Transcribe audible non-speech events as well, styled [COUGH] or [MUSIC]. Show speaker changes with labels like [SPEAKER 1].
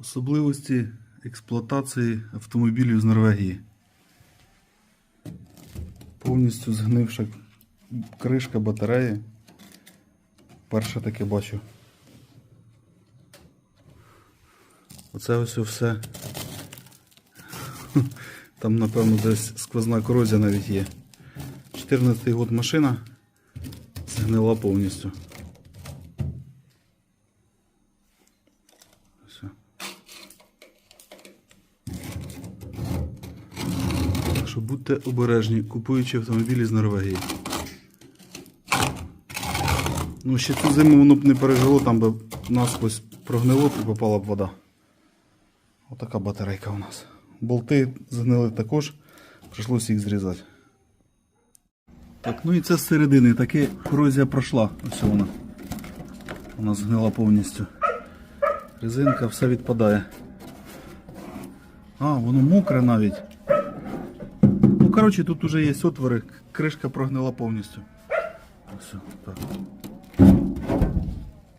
[SPEAKER 1] Особливості експлуатації автомобілів з Норвегії. Повністю згнивша кришка батареї. Перше таке бачу. Оце ось все. [LAUGHS] Там, напевно, десь сквозна корозія навіть є. 14-й год машина згнила повністю. Все. Що будьте обережні, купуючи автомобілі з Норвегії. Ну, ще цю зиму воно б не пережило, там би насквозь прогнило і попала б вода. Отака батарейка у нас. Болти згнили також, прийшлося їх зрізати. Так, ну і це з середини. Таки корозія пройшла. Ось вона. Вона згнила повністю. Резинка, все відпадає. А, воно мокре навіть. Коротше, тут уже есть отвори, кришка прогнила повністю. Все, так.